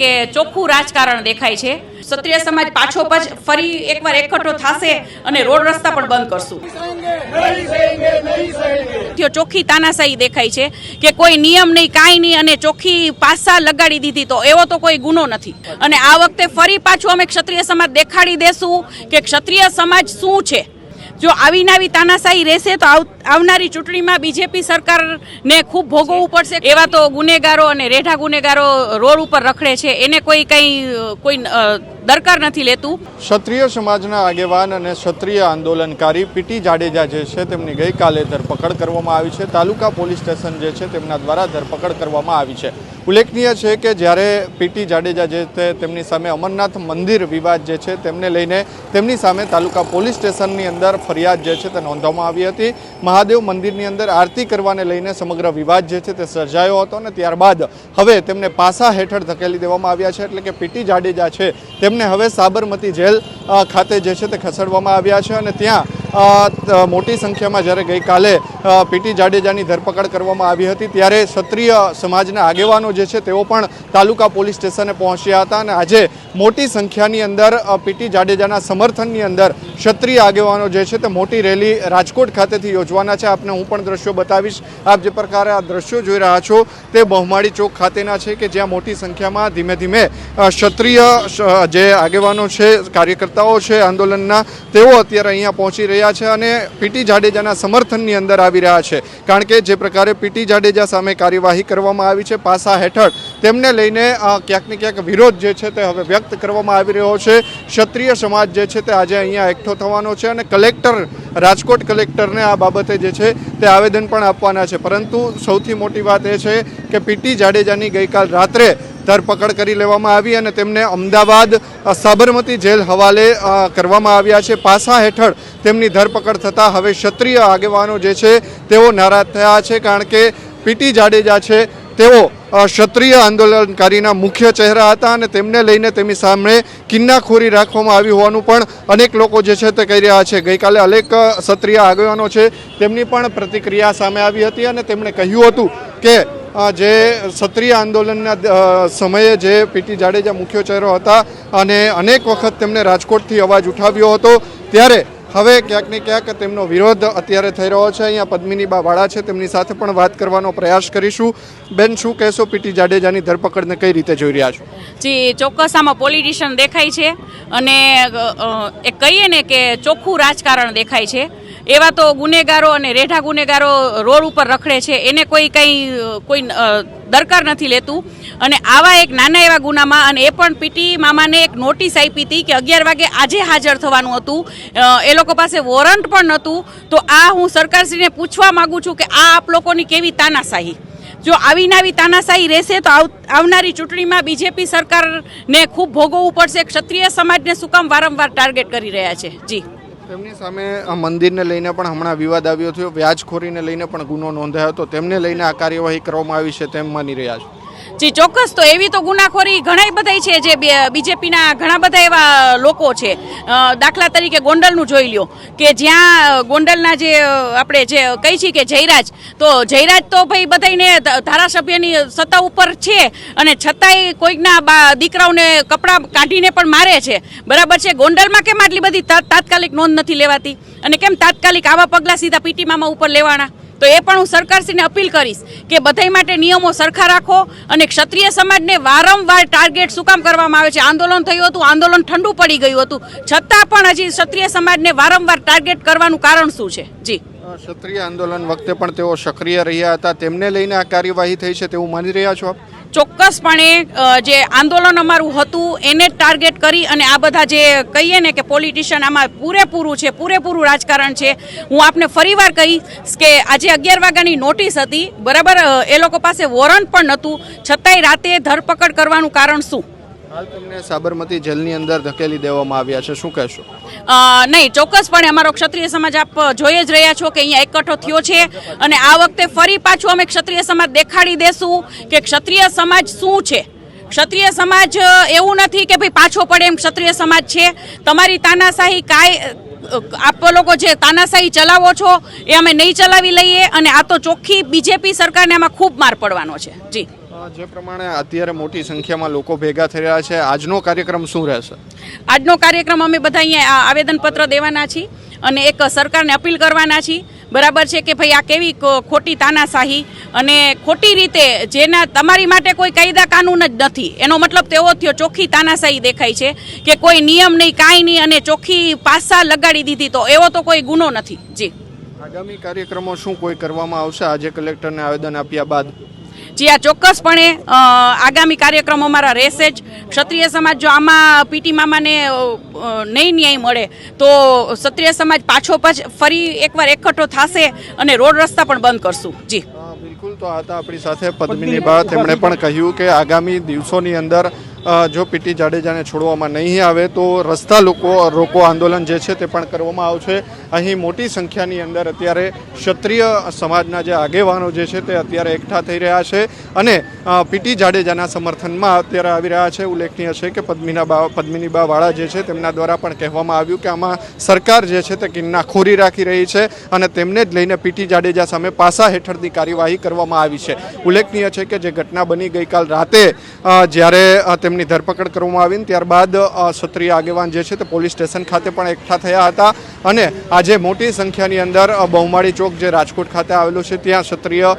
કે ચોખ્ખું રાજકારણ દેખાય છે. ક્ષત્રિય સમાજ પાછો પછ ફરી એકવાર એકઠો થશે અને રોડ રસ્તા પણ બંધ કરશું. ચોખ્ખી તાનાશાહી દેખાય છે કે કોઈ નિયમ નહીં, કાંઈ નહીં અને ચોખ્ખી પાસા લગાડી દીધી તો એવો તો કોઈ ગુનો નથી. અને આ વખતે ફરી પાછું અમે ક્ષત્રિય સમાજ દેખાડી દેશું કે ક્ષત્રિય સમાજ શું છે? જો આવી નાવી તાનાશાહી રહેશે તો આવ- આવનારી ચૂંટણીમાં બીજેપી સરકારને ખૂબ ભોગવવું પડશે. એવા તો ગુનેગારો અને રેઢા ગુનેગારો રોડ ઉપર રખડે છે. એને કોઈ કંઈ, કોઈ દરકાર નથી લેતું. ક્ષત્રિય સમાજના આગેવાન અને ક્ષત્રિય આંદોલનકારી પીટી જાડેજા જે છે તેમની ગઈકાલે ધરપકડ કરવામાં આવી છે. તાલુકા પોલીસ સ્ટેશન જે છે તેમના દ્વારા ધરપકડ કરવામાં આવી છે. ઉલ્લેખનીય છે કે જ્યારે પીટી જાડેજા જે તે તેમની સામે અમરનાથ મંદિર વિવાદ જે છે તેમને લઈને તેમની સામે તાલુકા પોલીસ સ્ટેશનની અંદર ફરિયાદ જે છે તે નોંધવામાં આવી હતી. મહાદેવ મંદિરની અંદર આરતી કરવાને લઈને સમગ્ર વિવાદ જે છે તે સર્જાયો હતો અને ત્યારબાદ હવે તેમને પાસા હેઠળ ધકેલી દેવામાં આવ્યા છે. એટલે કે પીટી જાડેજા છે તેમને હવે સાબરમતી જેલ ખાતે જે છે તે ખસેડવામાં આવ્યા છે અને ત્યાં મોટી સંખ્યામાં જ્યારે ગઈકાલે પીટી જાડેજાની ધરપકડ કરવામાં આવી હતી, ત્યારે ક્ષત્રિય સમાજના આગેવાનો જે છે તેઓ પણ તાલુકા પોલીસ સ્ટેશને પહોંચ્યા હતા અને આજે મોટી સંખ્યાની અંદર પીટી જાડેજાના સમર્થનની અંદર ક્ષત્રિય આગેવાનો જે છે તે મોટી રેલી રાજકોટ ખાતેથી યોજવાના છે. આપને હું પણ દ્રશ્યો બતાવીશ. આપ જે પ્રકારે આ દ્રશ્યો જોઈ રહ્યા છો તે બહુમાળી ચોક ખાતેના છે કે જ્યાં મોટી સંખ્યામાં ધીમે ધીમે ક્ષત્રિય જે આગેવાનો છે, કાર્યકર્તાઓ છે આંદોલનના, તેઓ અત્યારે અહીંયા પહોંચી રહ્યા છે અને પીટી જાડેજાના સમર્થનની અંદર આવી રહ્યા છે. કારણ કે જે પ્રકારે પીટી જાડેજા સામે કાર્યવાહી કરવામાં આવી છે પાસા હેઠળ, તેમને લઈને ક્યાંક ને ક્યાંક વિરોધ જે છે તે હવે વ્યક્ત કરવામાં આવી રહ્યો છે. ક્ષત્રિય સમાજ જે છે તે આજે અહીંયા એકઠો થવાનો છે અને કલેક્ટર, રાજકોટ કલેક્ટરને આ બાબતે જે છે તે આવેદન પણ આપવાના છે. પરંતુ સૌથી મોટી વાત એ છે કે પીટી જાડેજાની ગઈકાલ રાત્રે ધરપકડ કરી લેવામાં આવી અને તેમને અમદાવાદ સાબરમતી જેલ હવાલે કરવામાં આવ્યા છે. પાસા હેઠળ તેમની ધરપકડ થતાં હવે ક્ષત્રિય આગેવાનો જે છે, તેઓ નારાજ થયા છે કારણ કે પીટી જાડેજા છે, તેઓ ક્ષત્રિય આંદોલનકારીના મુખ્ય ચહેરા હતા અને તેમને લઈને તેમની સામે કિન્નાખોરી રાખવામાં આવી હોવાનું પણ અનેક લોકો જે છે તે કહી રહ્યા છે. ગઈકાલે અનેક ક્ષત્રિય આગેવાનો છે, તેમની પણ પ્રતિક્રિયા સામે આવી હતી અને તેમણે કહ્યું હતું કે જે ક્ષત્રિય આંદોલનના સમયે જે પીટી જાડેજા મુખ્ય ચહેરો હતા અને અનેક વખત તેમણે રાજકોટથી અવાજ ઉઠાવ્યો હતો, ત્યારે હવે ક્યાંક ને ક્યાંક તેમનો વિરોધ અત્યારે થઈ રહ્યો છે. અહીંયા પદ્મિની બા વાળા છે, તેમની સાથે પણ વાત કરવાનો પ્રયાસ કરીશું. બેન, શું કહેશો પીટી જાડેજાની ધરપકડને કઈ રીતે જોઈ રહ્યા છો? જી ચોક્કસ આમાં પોલિટિશિયન દેખાય છે અને એ કહીએ ને કે ચોખ્ખું રાજકારણ દેખાય છે. એવા તો ગુનેગારો અને રેઢા ગુનેગારો રોડ ઉપર રખડે છે. એને કોઈ કંઈ, કોઈ દરકાર નથી લેતું. અને આવા એક નાના એવા ગુનામાં અને એ પણ પીટી મામાને એક નોટિસ આપી હતી કે અગિયાર વાગે આજે હાજર થવાનું હતું. એ લોકો પાસે વોરંટ પણ નહોતું. તો આ હું સરકારશ્રીને પૂછવા માગું છું કે આ આપ લોકોની કેવી તાનાશાહી? જો આવી નાવી તાનાશાહી રહેશે તો આવનારી ચૂંટણીમાં બીજેપી સરકારને ખૂબ ભોગવવું પડશે. ક્ષત્રિય સમાજને શું કામ વારંવાર ટાર્ગેટ કરી રહ્યા છે? જી. તેમની સામે મંદિરને લઈને પણ હમણાં વિવાદ આવ્યો થયો. વ્યાજખોરીને લઈને પણ ગુનો નોંધાયો હતો. તેમને લઈને આ કાર્યવાહી કરવામાં આવી છે તેમ માની રહ્યા છો. જી, ચોક્કસ. તો એવી તો ગુનાખોરી ઘણા બધા છે જે બીજેપીના ઘણા બધા એવા લોકો છે. દાખલા તરીકે ગોંડલનું જોઈ લ્યો કે જ્યાં ગોંડલના જે આપણે જે કહી છીએ કે જયરાજ, તો જયરાજ તો ભાઈ બધાને ધારાસભ્યની સત્તા ઉપર છે અને છતાંય કોઈકના દીકરાઓને કપડાં કાઢીને પણ મારે છે. બરાબર છે? ગોંડલમાં કેમ આટલી બધી તાત્કાલિક નોંધ નથી લેવાતી? અને કેમ તાત્કાલિક આવા પગલાં સીધા પીટી ઉપર લેવાના? તો એ પણ હું સરકારશ્રીને અપીલ કરીશ કે બધાય માટે નિયમો સરખા રાખો અને ક્ષત્રિય સમાજને વારંવાર ટાર્ગેટ શું કામ કરવામાં આવે છે? આંદોલન થયું હતું, આંદોલન ઠંડુ પડી ગયું હતું. છતાં પણ હજી ક્ષત્રિય સમાજને વારંવાર ટાર્ગેટ કરવાનું કારણ શું છે? જી. ક્ષત્રિય આંદોલન વખતે પણ તેઓ સક્રિય રહ્યા હતા. તેમને લઈને આ કાર્યવાહી થઈ છે તેવું માની રહ્યા છો આપ? ચોક્કસપણે જે આંદોલન અમારું હતું, એને જ ટાર્ગેટ કરી અને આ બધા જે કહીએ ને કે પોલિટિશિયન આમાં પૂરેપૂરું છે, પૂરેપૂરું રાજકારણ છે, હું આપને ફરીવાર કહીશ કે આજે અગિયાર વાગ્યાની નોટિસ હતી. બરાબર એ લોકો પાસે વોરંટ પણ નહોતું. છતાંય રાતે ધરપકડ કરવાનું કારણ શું? હાલ તમને સાબરમતી જેલની અંદર ધકેલી દેવામાં આવ્યા છે. શું કહેશો? નહીં ચોક્કસપણે અમારો ક્ષત્રિય સમાજ આપ જોઈ જ રહ્યા છો કે અહીંયા એકઠો થયો છે અને આ વખતે ફરી પાછું અમે ક્ષત્રિય સમાજ દેખાડી દેશું કે ક્ષત્રિય સમાજ શું છે. ક્ષત્રિય સમાજ એવું નથી કે ભાઈ પાછો પડે એમ ક્ષત્રિય સમાજ છે. તમારી તાનાશાહી અ, આપ લોકો જે તાનાશાહી ચલાવો છો એ અમે નહીં ચલાવી લઈએ અને આ તો ચોખ્ખી બીજેપી સરકારને આમાં ખૂબ માર પડવાનો છે. જી. જે પ્રમાણે અત્યારે મોટી સંખ્યામાં લોકો ભેગા થઈ રહ્યા છે આજનો કાર્યક્રમ શું રહેશે? આજનો કાર્યક્રમ અમે બધા અહીંયા આ આવેદનપત્ર દેવાના છીએ અને એક સરકારને અપીલ કરવાના છીએ. બરાબર છે કે ભાઈ આ કેવી ખોટી તાનાશાહી અને ખોટી રીતે જેના તમારી માટે કોઈ કાયદા કાનૂન જ નથી. એનો મતલબ તેવો થયો ચોખ્ખી તાનાશાહી દેખાય છે કે કોઈ નિયમ નહીં કાંઈ નહીં અને ચોખ્ખી પાસા લગાડી દીધી તો એવો તો કોઈ ગુનો નથી. જી. આગામી કાર્યક્રમો શું કોઈ કરવામાં આવશે? આજે કલેક્ટરને આવેદન આપ્યા બાદ. જી આ ચોક્કસપણે આગામી કાર્યક્રમ અમારા રહેશે જ. ક્ષત્રિય સમાજ જો આમાં પીટી મામાને નહીં ન્યાય મળે, તો ક્ષત્રિય સમાજ પાછો પછ, ફરી એકવાર એકઠો થશે અને રોડ રસ્તા પણ બંધ કરશું. જી. બિલકુલ. તો હતા આપણી સાથે પદ્મિની બા તેમણે પણ કહ્યું કે આગામી દિવસોની અંદર જો પીટી જાડેજાને છોડવામાં નહીં આવે, તો રસ્તા લોકો, રોકો આંદોલન જે છે તે પણ કરવામાં આવશે. અહીં મોટી સંખ્યાની અંદર અત્યારે ક્ષત્રિય સમાજના જે આગેવાનો જે છે તે અત્યારે એકઠા થઈ રહ્યા છે અને પીટી જાડેજાના સમર્થનમાં અત્યારે આવી રહ્યા છે. ઉલ્લેખનીય છે કે પદ્મિના બા, પદ્મિની બાવાળા જે છે તેમના દ્વારા પણ કહેવામાં આવ્યું કે આમાં સરકાર જે છે તે કિન્નાખોરી રાખી રહી છે અને તેમને જ લઈને પીટી જાડેજા સામે પાસા હેઠળની કાર્યવાહી કરવામાં આવી છે. ઉલ્લેખનીય છે કે જે ઘટના બની ગઈકાલ રાતે જ્યારે તેમની ધરપકડ કરવામાં આવી ત્યારબાદ ક્ષત્રિય આગેવાન જે છે તે પોલીસ સ્ટેશન ખાતે પણ એકઠા થયા હતા અને આજે મોટી સંખ્યાની અંદર બહુમાળી ચોક જે રાજકોટ ખાતે આવેલું છે, ત્યાં ક્ષત્રિય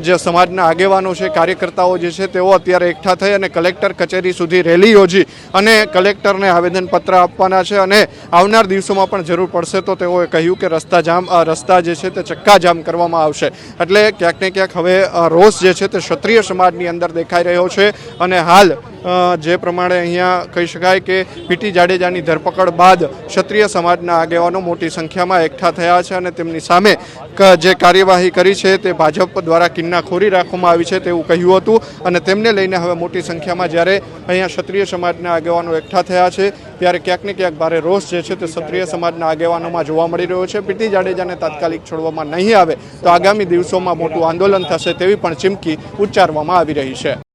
જે સમાજના આગેવાનો છે, કાર્યકર્તાઓ જે છે તેઓ અત્યારે એકઠા થઈ અને કલેક્ટર કચેરી સુધી રેલી યોજી અને કલેક્ટરને આવેદનપત્ર આપવાના છે અને આવનાર દિવસોમાં પણ જરૂર પડશે તો તેઓએ કહ્યું કે રસ્તા જામ રસ્તા જે છે તે ચક્કા જામ કરવામાં આવશે. એટલે ક્યાંક ને ક્યાંક હવે અ, રોષ જે છે તે ક્ષત્રિય સમાજની અંદર દેખાઈ રહ્યો છે અને હાલ જે પ્રમાણે અહીંયા કહી શકાય કે પીટી જાડેજાની ધરપકડ બાદ ક્ષત્રિય સમાજના આગેવાનો મોટી સંખ્યામાં એકઠા થયા છે અને તેમની સામે જે કાર્યવાહી કરી છે તે ભાજપ દ્વારા કિન્નાખોરી રાખવામાં આવી છે તેવું કહ્યું હતું અને તેમને લઈને હવે મોટી સંખ્યામાં જ્યારે અહીંયા ક્ષત્રિય સમાજના આગેવાનો એકઠા થયા છે, ત્યારે ક્યાંક ને ક્યાંક ભારે રોષ જે છે તે ક્ષત્રિય સમાજના આગેવાનોમાં જોવા મળી રહ્યો છે. પીટી જાડેજાને તાત્કાલિક છોડવામાં નહીં આવે તો આગામી દિવસોમાં મોટું આંદોલન થશે તેવી પણ ચીમકી ઉચ્ચારવામાં આવી રહી છે.